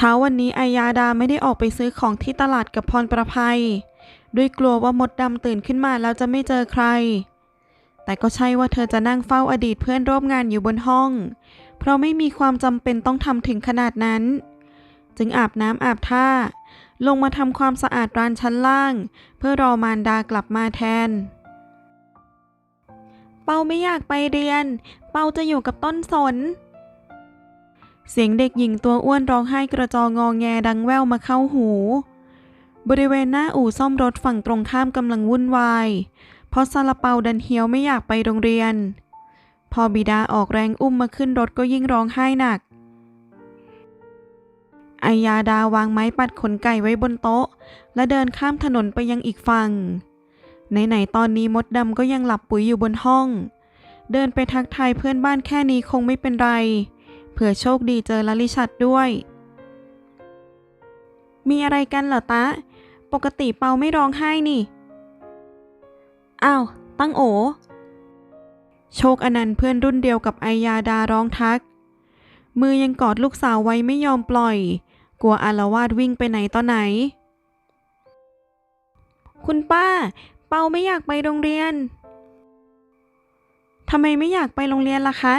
เช้าวันนี้อายาดาไม่ได้ออกไปซื้อของที่ตลาดกับพรประภัย ด้วยกลัวว่ามดดำตื่นขึ้นมาแล้วจะไม่เจอใคร แต่ก็ใช่ว่าเธอจะนั่งเฝ้าอดีตเพื่อนร่วมงานอยู่บนห้อง เพราะไม่มีความจำเป็นต้องทำถึงขนาดนั้น จึงอาบน้ำอาบท่า ลงมาทำความสะอาดร้านชั้นล่าง เพื่อรอมารดากลับมาแทน เปาไม่อยากไปเรียน เปาจะอยู่กับต้นสน เสียงเด็กหญิงตัวอ้วนร้องไห้กระจองงอแงดังแว่วมาเข้าหู บริเวณหน้าอู่ซ่อมรถฝั่งตรงข้ามกำลังวุ่นวาย เพราะซาลาเปาดันเฮียวไม่อยากไปโรงเรียน พอบิดาออกแรงอุ้มมาขึ้นรถก็ยิ่งร้องไห้หนักอายาดาวางไม้ปัดขนไก่ไว้บนโต๊ะ และเดินข้ามถนนไปยังอีกฝั่งไหนๆตอนนี้มดดำก็ยังหลับปุ๋ยอยู่บนห้อง เดินไปทักทายเพื่อนบ้านแค่นี้คงไม่เป็นไร เผื่อโชคดีเจอลลิชัดด้วย มีอะไรกันเหรอตะ ปกติเปาไม่ร้องไห้นี่ อ้าว ตั้งโอ โชคอนันต์เพื่อนรุ่นเดียวกับไอยาดาร้องทัก มือยังกอดลูกสาวไว้ไม่ยอมปล่อย กลัวอารวาสวิ่งไปไหนต่อไหน คุณป้า เปาไม่อยากไปโรงเรียนทำไมไม่อยากไปโรงเรียนล่ะคะ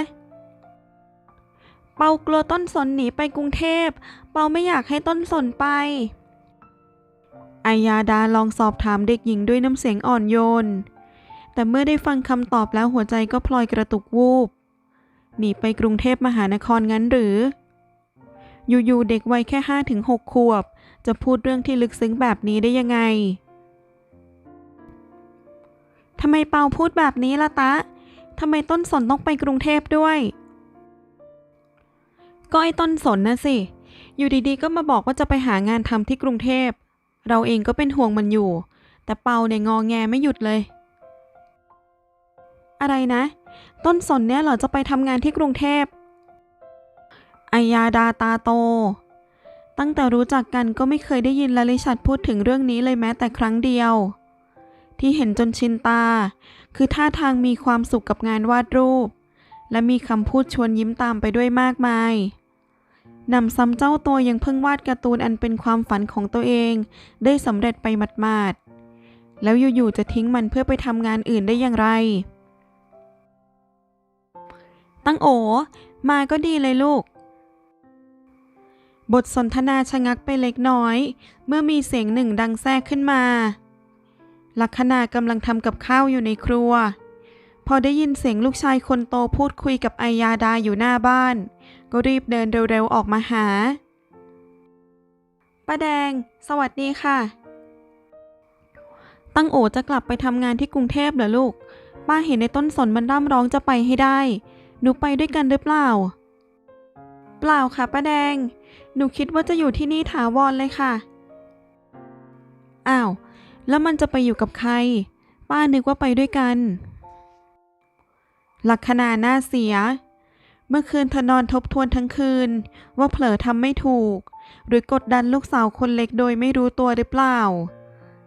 เปากลัวต้นสนหนีไปกรุงเทพ เปาไม่อยากให้ต้นสนไปอายาดาลองสอบถามเด็กหญิงด้วยน้ำเสียงอ่อนโยน แต่เมื่อได้ฟังคำตอบแล้วหัวใจก็พลอยกระตุกวูบ หนีไปกรุงเทพมหานครงั้นหรือ อยู่ๆเด็กวัยแค่ห้าถึงหกขวบ จะพูดเรื่องที่ลึกซึ้งแบบนี้ได้ยังไง ทำไมเปาพูดแบบนี้ล่ะตะ ทำไมต้นสนต้องไปกรุงเทพด้วย ก็ไอ้ต้นสนนะสิ อยู่ดีๆ ก็มาบอกว่าจะไปหางานทำที่กรุงเทพ เราเองก็เป็นห่วงมันอยู่ แต่เปาเนี่ยงอแงไม่หยุดเลย อะไรนะ ต้นสนเนี่ยเหรอจะไปทำงานที่กรุงเทพอายาดาตาโต ตั้งแต่รู้จักกันก็ไม่เคยได้ยินลลิชัดพูดถึงเรื่องนี้เลยแม้แต่ครั้งเดียว ที่เห็นจนชินตา คือท่าทางมีความสุขกับงานวาดรูป และมีคำพูดชวนยิ้มตามไปด้วยมากมาย นำซ้ำเจ้าตัวยังเพิ่งวาดการ์ตูนอันเป็นความฝันของตัวเอง ได้สำเร็จไปหมาดๆ แล้วอยู่ๆจะทิ้งมันเพื่อไปทำงานอื่นได้อย่างไร ตั้งโอ มาก็ดีเลยลูก บทสนทนาชะงักไปเล็กน้อย เมื่อมีเสียงหนึ่งดังแทรกขึ้นมา ลักษณะกำลังทำกับข้าวอยู่ในครัว พอได้ยินเสียงลูกชายคนโตพูดคุยกับไอยาดาอยู่หน้าบ้าน ก็รีบเดินเร็วๆออกมาหา ป้าแดง สวัสดีค่ะ ตั้งโอจะกลับไปทำงานที่กรุงเทพเหรอลูก ป้าเห็นในต้นสนมันร่ำร้องจะไปให้ได้ หนูไปด้วยกันหรือเปล่า เปล่าค่ะป้าแดง หนูคิดว่าจะอยู่ที่นี่ถาวรเลยค่ะ อ้าว แล้วมันจะไปอยู่กับใคร ป้านึกว่าไปด้วยกัน ลักษณะหน้าเสีย เมื่อคืนเธอนอนทบทวนทั้งคืน ว่าเผลอทำไม่ถูก หรือกดดันลูกสาวคนเล็กโดยไม่รู้ตัวหรือเปล่า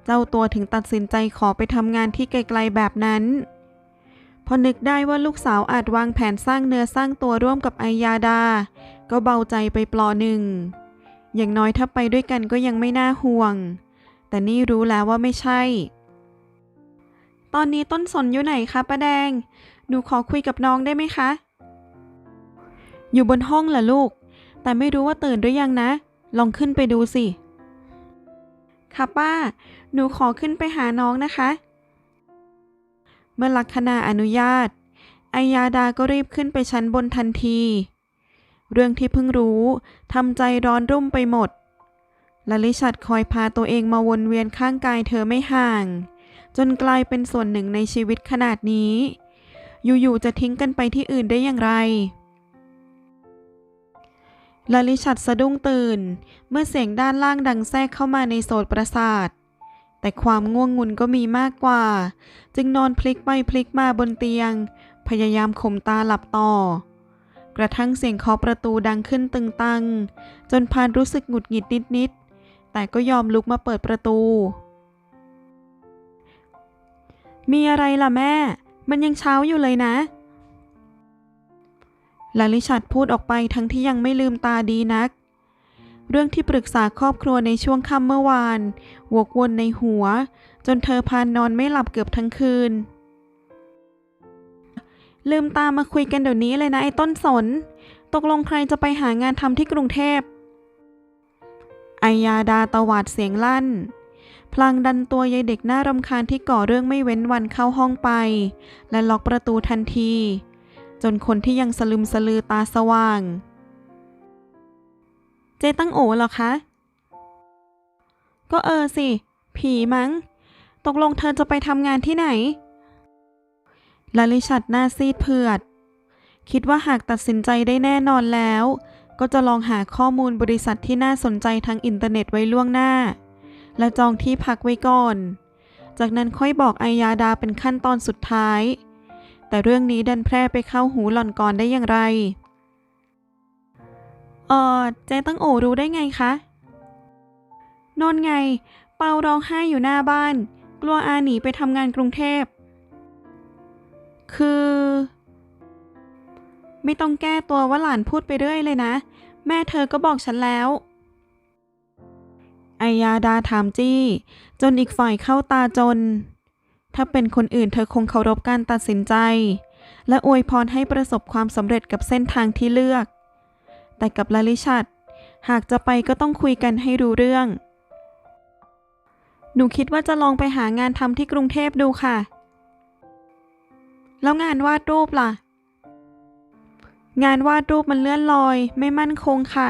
เจ้าตัวถึงตัดสินใจขอไปทำงานที่ไกลๆแบบนั้น พอนึกได้ว่าลูกสาวอาจวางแผนสร้างเนื้อสร้างตัวร่วมกับไอยาดา ก็เบาใจไปปลอหนึ่ง อย่างน้อยถ้าไปด้วยกันก็ยังไม่น่าห่วง แต่นี่รู้แล้วว่าไม่ใช่ ตอนนี้ต้นสนอยู่ไหนคะป้าแดง หนูขอคุยกับน้องได้ไหมคะ อยู่บนห้องเหรอลูก แต่ไม่รู้ว่าตื่นหรือยังนะ ลองขึ้นไปดูสิ ค่ะป้า หนูขอขึ้นไปหาน้องนะคะ เมื่อลักษณะอนุญาตไอยาดาก็รีบขึ้นไปชั้นบนทันที เรื่องที่เพิ่งรู้ทำใจร้อนรุ่มไปหมดลลิชัดคอยพาตัวเองมาวนเวียนข้างกายเธอไม่ห่าง จนกลายเป็นส่วนหนึ่งในชีวิตขนาดนี้ อยู่ๆจะทิ้งกันไปที่อื่นได้อย่างไร ลลิชัดสะดุ้งตื่น เมื่อเสียงด้านล่างดังแทรกเข้ามาในโสตประสาท แต่ความง่วงงุนก็มีมากกว่า จึงนอนพลิกไปพลิกมาบนเตียง พยายามข่มตาหลับต่อ กระทั่งเสียงเคาะประตูดังขึ้นตึงตัง จนพานรู้สึกหงุดหงิดนิดๆแต่ก็ยอมลุกมาเปิดประตู มีอะไรล่ะแม่ มันยังเช้าอยู่เลยนะ ลาลิชัดพูดออกไปทั้งที่ยังไม่ลืมตาดีนัก เรื่องที่ปรึกษาครอบครัวในช่วงค่ำเมื่อวาน วกวนในหัว จนเธอพานนอนไม่หลับเกือบทั้งคืน ลืมตามาคุยกันเดี๋ยวนี้เลยนะไอ้ต้นสน ตกลงใครจะไปหางานทำที่กรุงเทพไอยาดาตวาดเสียงลั่น พลางดันตัวยายเด็กหน้ารำคาญที่ก่อเรื่องไม่เว้นวันเข้าห้องไป และล็อกประตูทันที จนคนที่ยังสลึมสลือตาสว่าง เจตั้งโอเหรอคะ ก็เออสิ ผีมั้ง ตกลงเธอจะไปทำงานที่ไหนลาลิชัดหน้าซีดเผือด คิดว่าหากตัดสินใจได้แน่นอนแล้ว ก็จะลองหาข้อมูลบริษัทที่น่าสนใจทางอินเทอร์เน็ตไว้ล่วงหน้า และจองที่พักไว้ก่อน จากนั้นค่อยบอกไอยาดาเป็นขั้นตอนสุดท้าย แต่เรื่องนี้ดันแพร่ไปเข้าหูหล่อนก่อนได้อย่างไรเออเจ๊ตั้งโอรู้ได้ไงคะนนไง เปาร้องไห้อยู่หน้าบ้าน กลัวอาหนีไปทำงานกรุงเทพ คือ ไม่ต้องแก้ตัวว่าหลานพูดไปเรื่อยเลยนะ แม่เธอก็บอกฉันแล้วไอยาดาถามจี้ จนอีกฝ่ายเข้าตาจน ถ้าเป็นคนอื่นเธอคงเคารพการตัดสินใจ และอวยพรให้ประสบความสำเร็จกับเส้นทางที่เลือก แต่กับลาลิชัด หากจะไปก็ต้องคุยกันให้รู้เรื่อง หนูคิดว่าจะลองไปหางานทำที่กรุงเทพดูค่ะ แล้วงานวาดรูปล่ะ งานวาดรูปมันเลื่อนลอย ไม่มั่นคงค่ะ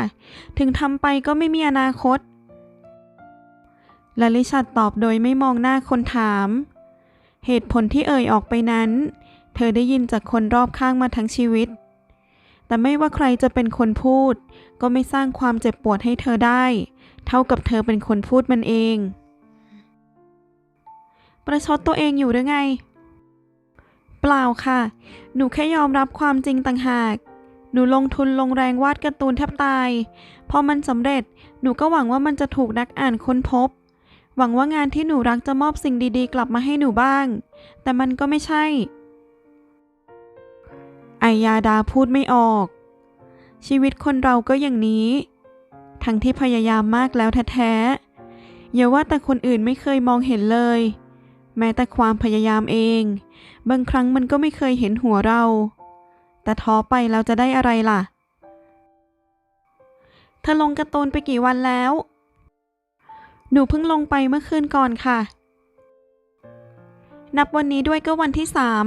ถึงทำไปก็ไม่มีอนาคตลาลิชัดตอบโดยไม่มองหน้าคนถาม เหตุผลที่เอ่ยออกไปนั้น เธอได้ยินจากคนรอบข้างมาทั้งชีวิต แต่ไม่ว่าใครจะเป็นคนพูด ก็ไม่สร้างความเจ็บปวดให้เธอได้ เท่ากับเธอเป็นคนพูดมันเอง ประชดตัวเองอยู่หรือไง เปล่าค่ะ หนูแค่ยอมรับความจริงต่างหาก หนูลงทุนลงแรงวาดการ์ตูนแทบตาย พอมันสำเร็จ หนูก็หวังว่ามันจะถูกนักอ่านค้นพบ หวังว่างานที่หนูรักจะมอบสิ่งดีๆ กลับมาให้หนูบ้าง แต่มันก็ไม่ใช่ไอยาดาพูดไม่ออก ชีวิตคนเราก็อย่างนี้ ทั้งที่พยายามมากแล้วแท้ๆอย่าว่าแต่คนอื่นไม่เคยมองเห็นเลย แม้แต่ความพยายามเอง บางครั้งมันก็ไม่เคยเห็นหัวเรา แต่ท้อไปแล้วจะได้อะไรล่ะเธอลงการ์ตูนไปกี่วันแล้ว หนูเพิ่งลงไปเมื่อคืนก่อนค่ะ นับวันนี้ด้วยก็วันที่สาม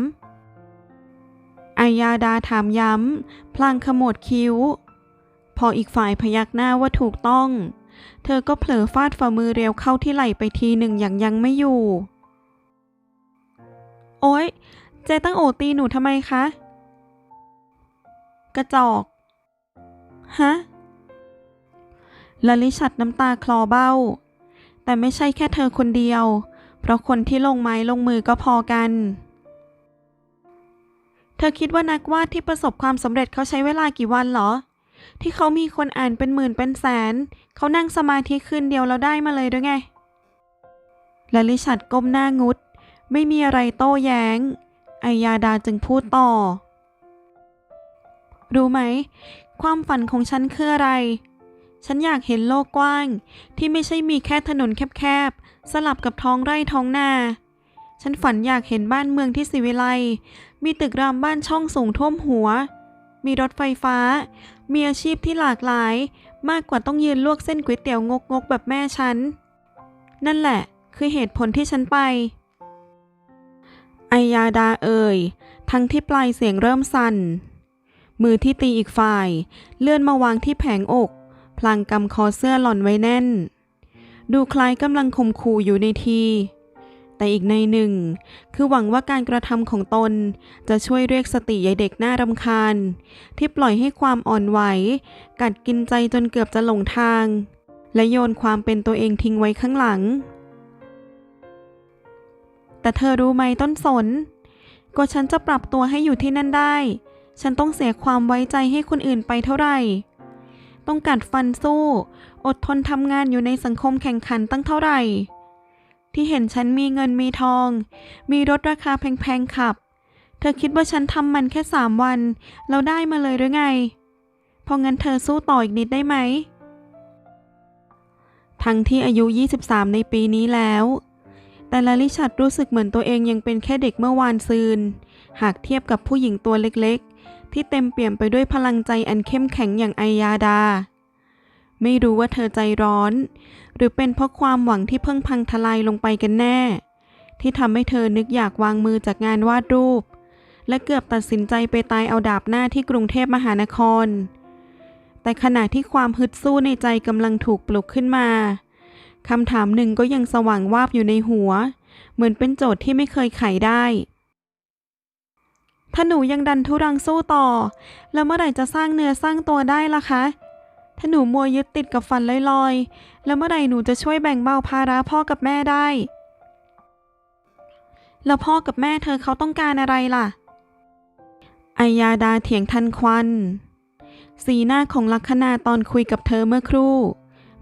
อายาดาถามย้ำ พลางขมวดคิ้ว พออีกฝ่ายพยักหน้าว่าถูกต้อง เธอก็เผลอฟาดฝ่ามือเร็วเข้าที่ไหล่ไปทีหนึ่งอย่างยังไม่อยู่ โอ๊ย เจตั้งโอตีหนูทำไมคะ กระจอก ฮะลลิชัดน้ำตาคลอเบ้า แต่ไม่ใช่แค่เธอคนเดียว เพราะคนที่ลงไม้ลงมือก็พอกัน เธอคิดว่านักวาดที่ประสบความสำเร็จเขาใช้เวลากี่วันเหรอ ที่เขามีคนอ่านเป็นหมื่นเป็นแสน เขานั่งสมาธิคืนเดียวแล้วได้มาเลยด้วยไงแลลิชัดก้มหน้างุด ไม่มีอะไรโต้แย้งไอยาดาจึงพูดต่อ รู้ไหม ความฝันของฉันคืออะไร ฉันอยากเห็นโลกกว้าง ที่ไม่ใช่มีแค่ถนนแคบๆ สลับกับท้องไร่ท้องนา ฉันฝันอยากเห็นบ้านเมืองที่สิวิไล มีตึกรามบ้านช่องสูงท่วมหัว มีรถไฟฟ้า มีอาชีพที่หลากหลาย มากกว่าต้องยืนลวกเส้นก๋วยเตี๋ยวงกๆ แบบแม่ฉัน นั่นแหละ คือเหตุผลที่ฉันไป ไอยาดาเอ่ย ทั้งที่ปลายเสียงเริ่มสั่น มือที่ตีอีกฝ่าย เลื่อนมาวางที่แผงอก พลางกำคอเสื้อหล่อนไว้แน่น ดูคล้ายกำลังข่มขู่อยู่ในที แต่อีกในหนึ่ง คือหวังว่าการกระทำของตนจะช่วยเรียกสติยายเด็กหน่ารำคาญ ที่ปล่อยให้ความอ่อนไหว กัดกินใจจนเกือบจะหลงทาง และโยนความเป็นตัวเองทิ้งไว้ข้างหลัง แต่เธอรู้ไหมต้นสนกว่าฉันจะปรับตัวให้อยู่ที่นั่นได้ ฉันต้องเสียความไว้ใจให้คนอื่นไปเท่าไหร่ ต้องกัดฟันสู้ อดทนทำงานอยู่ในสังคมแข่งขันตั้งเท่าไหร่ ที่เห็นฉันมีเงินมีทอง มีรถราคาแพงๆขับ เธอคิดว่าฉันทำมันแค่สามวันแล้วได้มาเลยหรือไงพราะงั้นเธอสู้ต่ออีกนิดได้ไหม ทั้งที่อายุ 23 ในปีนี้แล้ว แต่ลาลิชัดรู้สึกเหมือนตัวเองยังเป็นแค่เด็กเมื่อวานซืน หากเทียบกับผู้หญิงตัวเล็ก ที่เต็มเปี่ยมไปด้วยพลังใจอันเข้มแข็งอย่างไอยาดา ไม่รู้ว่าเธอใจร้อน หรือเป็นเพราะความหวังที่เพิ่งพังทลายลงไปกันแน่ ที่ทำให้เธอนึกอยากวางมือจากงานวาดรูป และเกือบตัดสินใจไปตายเอาดาบหน้าที่กรุงเทพมหานคร แต่ขณะที่ความฮึดสู้ในใจกำลังถูกปลุกขึ้นมาคำถามหนึ่งก็ยังสว่างวาบอยู่ในหัว เหมือนเป็นโจทย์ที่ไม่เคยไขได้ ถ้าหนูยังดันทุรังสู้ต่อ แล้วเมื่อไหร่จะสร้างเนื้อสร้างตัวได้ล่ะคะ ถ้าหนูมัวยึดติดกับฝันลอยๆ แล้วเมื่อไหร่หนูจะช่วยแบ่งเบาภาระพ่อกับแม่ได้ แล้วพ่อกับแม่เธอเขาต้องการอะไรล่ะไอยาดาเถียงทันควัน สีหน้าของลักษณาตอนคุยกับเธอเมื่อครู่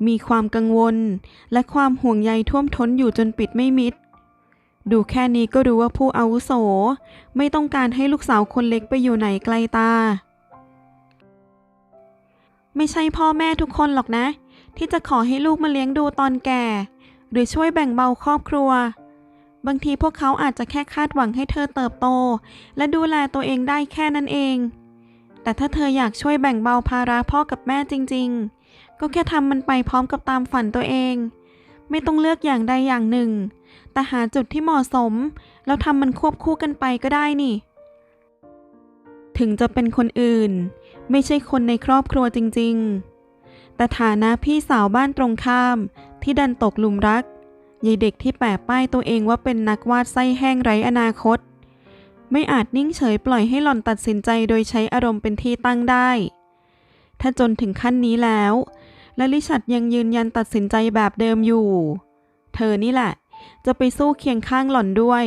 มีความกังวล และความห่วงใยท่วมท้นอยู่จนปิดไม่มิด ดูแค่นี้ก็รู้ว่าผู้อาวุโส ไม่ต้องการให้ลูกสาวคนเล็กไปอยู่ไหนไกลตา ไม่ใช่พ่อแม่ทุกคนหรอกนะ ที่จะขอให้ลูกมาเลี้ยงดูตอนแก่ หรือช่วยแบ่งเบาครอบครัว บางทีพวกเขาอาจจะแค่คาดหวังให้เธอเติบโต และดูแลตัวเองได้แค่นั้นเอง แต่ถ้าเธออยากช่วยแบ่งเบาภาระพ่อกับแม่จริง ๆ ก็แค่ทำมันไปพร้อมกับตามฝันตัวเอง ไม่ต้องเลือกอย่างใดอย่างหนึ่ง แต่หาจุดที่เหมาะสม แล้วทำมันควบคู่กันไปก็ได้นี่ ถึงจะเป็นคนอื่น ไม่ใช่คนในครอบครัวจริง ๆ แต่ฐานะพี่สาวบ้านตรงข้าม ที่ดันตกหลุมรักยายเด็กที่แปะป้ายตัวเองว่าเป็นนักวาดไส้แห้งไร้อนาคต ไม่อาจนิ่งเฉยปล่อยให้หล่อนตัดสินใจโดยใช้อารมณ์เป็นที่ตั้งได้ ถ้าจนถึงขั้นนี้แล้วและลิชัดยังยืนยันตัดสินใจแบบเดิมอยู่ เธอนี่แหละ จะไปสู้เคียงข้างหล่อนด้วย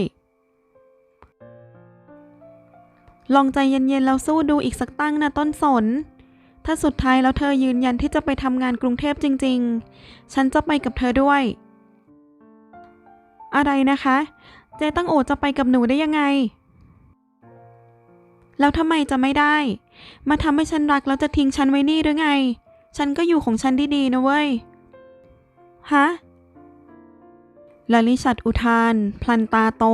ลองใจเย็นๆแล้วสู้ดูอีกสักตั้งนะต้นสน ถ้าสุดท้ายแล้วเธอยืนยันที่จะไปทำงานกรุงเทพจริง ๆ ฉันจะไปกับเธอด้วย อะไรนะคะ เจตั้งโอจะไปกับหนูได้ยังไง แล้วทำไมจะไม่ได้ มาทำให้ฉันรักแล้วจะทิ้งฉันไว้นี่หรือไง ฉันก็อยู่ของฉันดีๆนะเว้ยฮะ ลลิชัดอุทาน พลันตาโต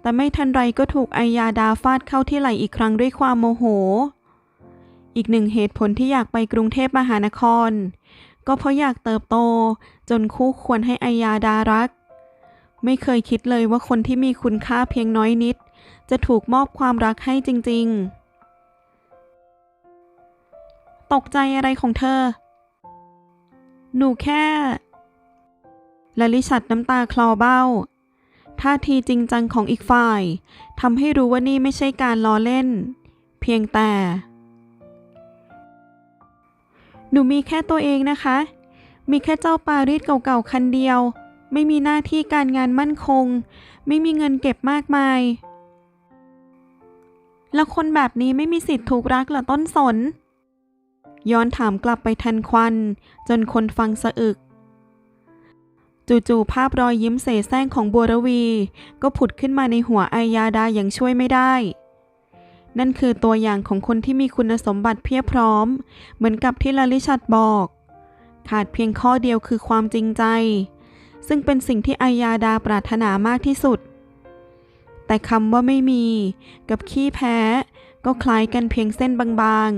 แต่ไม่ทันไรก็ถูกไอยาดาฟาดเข้าที่ไหล่อีกครั้งด้วยความโมโห อีกหนึ่งเหตุผลที่อยากไปกรุงเทพมหานคร ก็เพราะอยากเติบโตจนคู่ควรให้ไอยาดารัก ไม่เคยคิดเลยว่าคนที่มีคุณค่าเพียงน้อยนิด จะถูกมอบความรักให้จริง ๆ ตกใจอะไรของเธอ หนูแค่ ลลิชัดน้ำตาคลอเบ้า ท่าทีจริงจังของอีกฝ่ายทำให้รู้ว่านี่ไม่ใช่การล้อเล่น เพียงแต่ หนูมีแค่ตัวเองนะคะ มีแค่เจ้าปารีสเก่าๆคันเดียว ไม่มีหน้าที่การงานมั่นคง ไม่มีเงินเก็บมากมาย แล้วคนแบบนี้ไม่มีสิทธิ์ถูกรักหรอต้นสนย้อนถามกลับไปทันควัน จนคนฟังสะอึก จู่ๆภาพรอยยิ้มเสแสร้งของบัวรวี ก็ผุดขึ้นมาในหัวไอยาดาอย่างช่วยไม่ได้ นั่นคือตัวอย่างของคนที่มีคุณสมบัติเพียบพร้อม เหมือนกับที่ลลิชัดบอก ขาดเพียงข้อเดียวคือความจริงใจ ซึ่งเป็นสิ่งที่ไอยาดาปรารถนามากที่สุด แต่คำว่าไม่มีกับขี้แพ้ ก็คล้ายกันเพียงเส้นบาง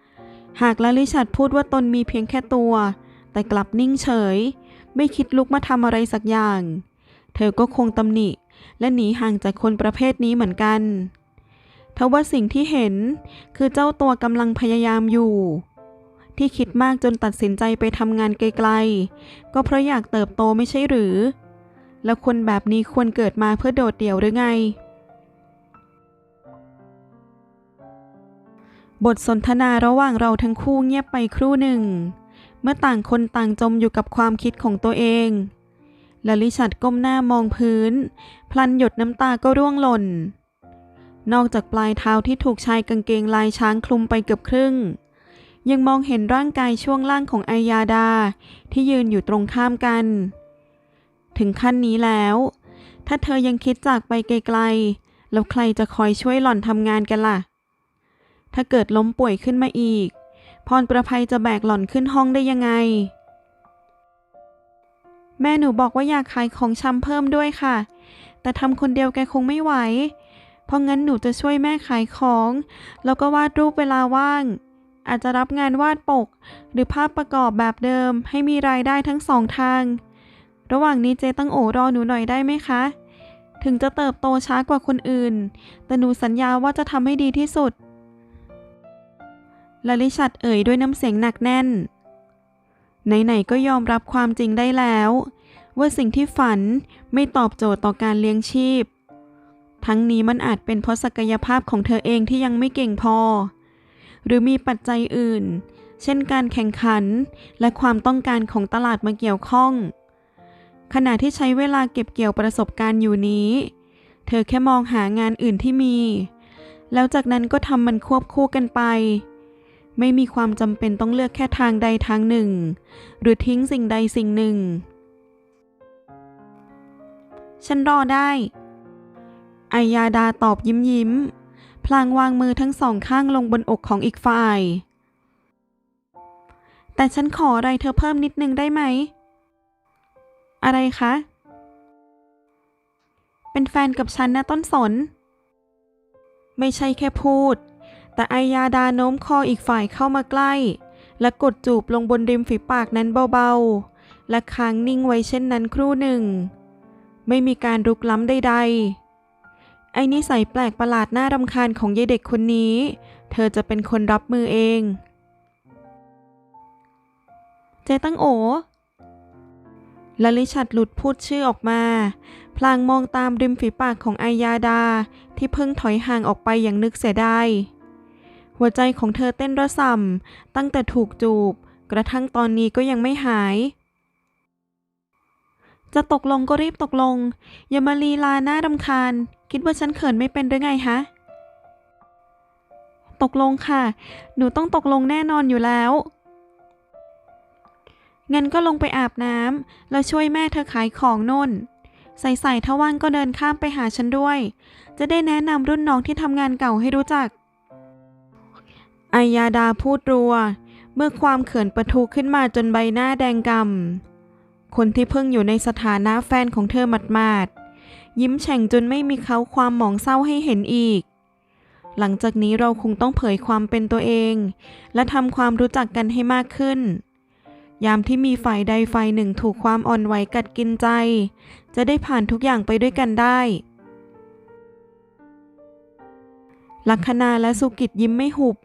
ๆ หากลลิชัดพูดว่าตนมีเพียงแค่ตัว แต่กลับนิ่งเฉย ไม่คิดลุกมาทำอะไรสักอย่าง เธอก็คงตำหนิ และหนีห่างจากคนประเภทนี้เหมือนกันทว่าสิ่งที่เห็นคือเจ้าตัวกำลังพยายามอยู่ ที่คิดมากจนตัดสินใจไปทำงานไกลๆ ก็เพราะอยากเติบโตไม่ใช่หรือ แล้วคนแบบนี้ควรเกิดมาเพื่อโดดเดี่ยวหรือไง บทสนทนาระหว่างเราทั้งคู่เงียบไปครู่หนึ่ง เมื่อต่างคนต่างจมอยู่กับความคิดของตัวเองลลิชัดก้มหน้ามองพื้น พลันหยดน้ำตาก็ร่วงหล่น นอกจากปลายเท้าที่ถูกชายกางเกงลายช้างคลุมไปเกือบครึ่ง ยังมองเห็นร่างกายช่วงล่างของไอยาดา ที่ยืนอยู่ตรงข้ามกัน ถึงขั้นนี้แล้ว ถ้าเธอยังคิดจากไปไกลๆ แล้วใครจะคอยช่วยหล่อนทำงานกันล่ะ ถ้าเกิดล้มป่วยขึ้นมาอีก พรประภัยจะแบกหล่อนขึ้นห้องได้ยังไง แม่หนูบอกว่าอยากขายของชำเพิ่มด้วยค่ะ แต่ทำคนเดียวแกคงไม่ไหว เพราะงั้นหนูจะช่วยแม่ขายของ แล้วก็วาดรูปเวลาว่าง อาจจะรับงานวาดปก หรือภาพประกอบแบบเดิม ให้มีรายได้ทั้งสองทาง ระหว่างนี้เจตั้งโอรอหนูหน่อยได้ไหมคะ ถึงจะเติบโตช้ากว่าคนอื่น แต่หนูสัญญาว่าจะทำให้ดีที่สุด ลลิชัดเอ่ยด้วยน้ำเสียงหนักแน่น ไหนๆก็ยอมรับความจริงได้แล้ว ว่าสิ่งที่ฝันไม่ตอบโจทย์ต่อการเลี้ยงชีพ ทั้งนี้มันอาจเป็นเพราะศักยภาพของเธอเองที่ยังไม่เก่งพอ หรือมีปัจจัยอื่น เช่นการแข่งขันและความต้องการของตลาดมาเกี่ยวข้อง ขณะที่ใช้เวลาเก็บเกี่ยวประสบการณ์อยู่นี้ เธอแค่มองหางานอื่นที่มี แล้วจากนั้นก็ทำมันควบคู่กันไป ไม่มีความจำเป็นต้องเลือกแค่ทางใดทางหนึ่ง หรือทิ้งสิ่งใดสิ่งหนึ่ง ฉันรอได้อายาดาตอบยิ้มยิ้ม พลางวางมือทั้งสองข้างลงบนอกของอีกฝ่าย แต่ฉันขออะไรเธอเพิ่มนิดนึงได้ไหม อะไรคะ เป็นแฟนกับฉันนะต้นสน ไม่ใช่แค่พูด แต่อายาดาโน้มคออีกฝ่ายเข้ามาใกล้ และกดจูบลงบนริมฝีปากนั้นเบาๆ และค้างนิ่งไว้เช่นนั้นครู่หนึ่ง ไม่มีการรุกล้ำใดๆ ไอ้นิสัยแปลกประหลาดน่ารำคาญของยายเด็กคนนี้ เธอจะเป็นคนรับมือเอง เจตั้งโอลลิชัดหลุดพูดชื่อออกมา พลางมองตามริมฝีปากของอายาดา ที่เพิ่งถอยห่างออกไปอย่างนึกเสียดาย หัวใจของเธอเต้นระส่ำตั้งแต่ถูกจูบ กระทั่งตอนนี้ก็ยังไม่หาย จะตกลงก็รีบตกลง อย่ามาลีลาหน้ารำคาญ คิดว่าฉันเขินไม่เป็นหรือไงฮะ ตกลงค่ะ หนูต้องตกลงแน่นอนอยู่แล้วงั้นก็ลงไปอาบน้ำแล้วช่วยแม่เธอขายของน่น ใส่ๆถ้าว่างก็เดินข้ามไปหาฉันด้วย จะได้แนะนำรุ่นน้องที่ทำงานเก่าให้รู้จัก อายาดาพูดรัว เมื่อความเขินประทุขึ้นมาจนใบหน้าแดงกำ คนที่เพิ่งอยู่ในสถานะแฟนของเธอหมาดๆ ยิ้มแฉ่งจนไม่มีเขาความหมองเศร้าให้เห็นอีก หลังจากนี้เราคงต้องเผยความเป็นตัวเอง และทำความรู้จักกันให้มากขึ้น ยามที่มีฝ่ายใดฝ่ายหนึ่งถูกความอ่อนไหวกัดกินใจ จะได้ผ่านทุกอย่างไปด้วยกันได้ลัคนาและสุกิจยิ้มไม่หุบ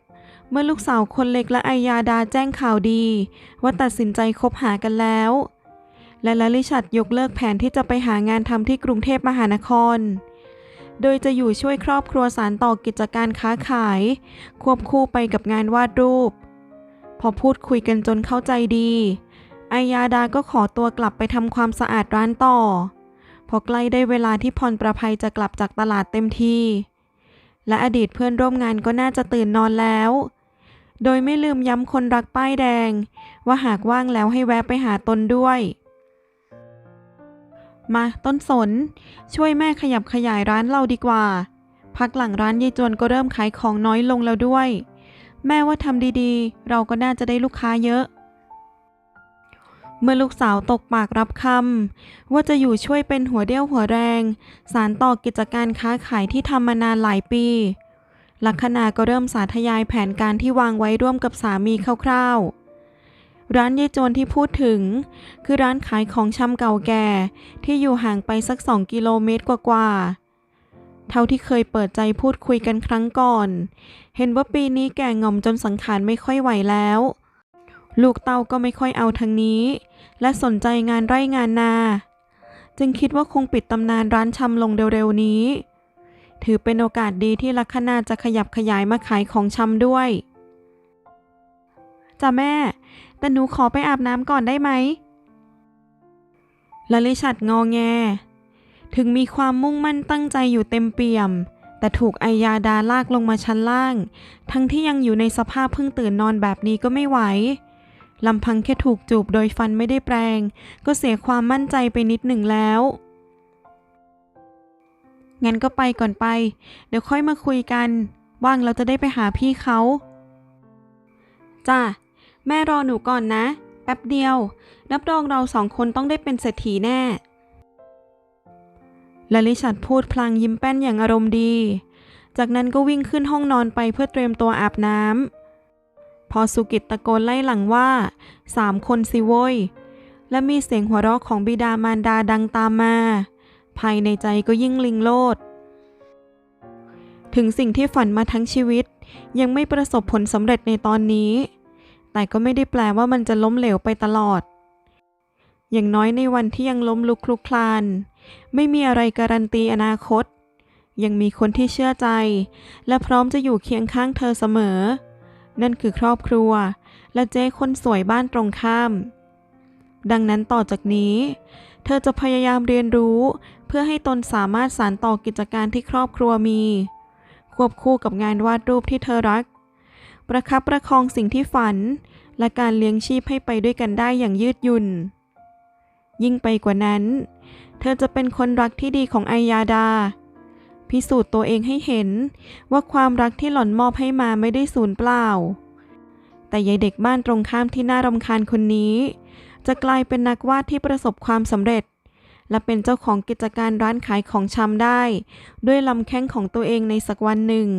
เมื่อลูกสาวคนเล็กและไอยาดาแจ้งข่าวดี ว่าตัดสินใจคบหากันแล้ว และลลิชัดยกเลิกแผนที่จะไปหางานทำที่กรุงเทพมหานคร โดยจะอยู่ช่วยครอบครัวสารต่อกิจการค้าขาย ควบคู่ไปกับงานวาดรูป พอพูดคุยกันจนเข้าใจดีไอยาดาก็ขอตัวกลับไปทำความสะอาดร้านต่อ พอใกล้ได้เวลาที่พรประภัยจะกลับจากตลาดเต็มทีและอดีตเพื่อนร่วมงานก็น่าจะตื่นนอนแล้ว โดยไม่ลืมย้ำคนรักป้ายแดง ว่าหากว่างแล้วให้แวะไปหาตนด้วย มาต้นสน ช่วยแม่ขยับขยายร้านเราดีกว่า พักหลังร้านยายจวนก็เริ่มขายของน้อยลงแล้วด้วย แม่ว่าทำดีๆ เราก็น่าจะได้ลูกค้าเยอะ เมื่อลูกสาวตกปากรับคำว่าจะอยู่ช่วยเป็นหัวเดี่ยวหัวแรง สารต่อกิจการค้าขายที่ทำมานานหลายปี ลัคนาก็เริ่มสาธยายแผนการที่วางไว้ร่วมกับสามีคร่าวๆ ร้านยายจวนที่พูดถึง คือร้านขายของชำเก่าแก่ ที่อยู่ห่างไปสักสองกิโลเมตรกว่าๆ เท่าที่เคยเปิดใจพูดคุยกันครั้งก่อน เห็นว่าปีนี้แก่งอมจนสังขารไม่ค่อยไหวแล้ว ลูกเต้าก็ไม่ค่อยเอาทางนี้ และสนใจงานไร่งานนา จึงคิดว่าคงปิดตำนานร้านชำลงเร็วๆนี้ ถือเป็นโอกาสดีที่ลัคนาจะขยับขยายมาขายของชำด้วยจ้ะแม่ แต่หนูขอไปอาบน้ำก่อนได้ไหมลลิชัดงอแง ถึงมีความมุ่งมั่นตั้งใจอยู่เต็มเปี่ยม แต่ถูกไอยาดาลากลงมาชั้นล่าง ทั้งที่ยังอยู่ในสภาพเพิ่งตื่นนอนแบบนี้ก็ไม่ไหวลำพังแค่ถูกจูบโดยฟันไม่ได้แปลงก็เสียความมั่นใจไปนิดหนึ่งแล้ว งั้นก็ไปก่อนไป เดี๋ยวค่อยมาคุยกัน ว่างเราจะได้ไปหาพี่เขาจ้ะแม่รอหนูก่อนนะ แป๊บเดียว รับรองเราสองคนต้องได้เป็นเศรษฐีแน่ลลิชัดพูดพลางยิ้มแป้นอย่างอารมณ์ดี จากนั้นก็วิ่งขึ้นห้องนอนไปเพื่อเตรียมตัวอาบน้ำ พอสุกิตตะโกนไล่หลังว่าสามคนสิโว้ยและมีเสียงหัวเราะของบิดามารดาดังตามมา ภายในใจก็ยิ่งลิงโลด ถึงสิ่งที่ฝันมาทั้งชีวิต ยังไม่ประสบผลสำเร็จในตอนนี้ แต่ก็ไม่ได้แปลว่ามันจะล้มเหลวไปตลอด อย่างน้อยในวันที่ยังล้มลุกคลุกคลาน ไม่มีอะไรการันตีอนาคต ยังมีคนที่เชื่อใจ และพร้อมจะอยู่เคียงข้างเธอเสมอ นั่นคือครอบครัว และเจ๊คนสวยบ้านตรงข้ามดังนั้นต่อจากนี้ เธอจะพยายามเรียนรู้ เพื่อให้ตนสามารถสานต่อกิจการที่ครอบครัวมี ควบคู่กับงานวาดรูปที่เธอรัก ประคับประคองสิ่งที่ฝัน และการเลี้ยงชีพให้ไปด้วยกันได้อย่างยืดหยุ่น ยิ่งไปกว่านั้น เธอจะเป็นคนรักที่ดีของไอยาดา พิสูจน์ตัวเองให้เห็นว่าความรักที่หล่อนมอบให้มาไม่ได้สูญเปล่า แต่ยายเด็กบ้านตรงข้ามที่น่ารำคาญคนนี้ จะกลายเป็นนักวาดที่ประสบความสำเร็จ และเป็นเจ้าของกิจการร้านขายของชำได้ ด้วยลำแข้งของตัวเองในสักวันหนึ่ง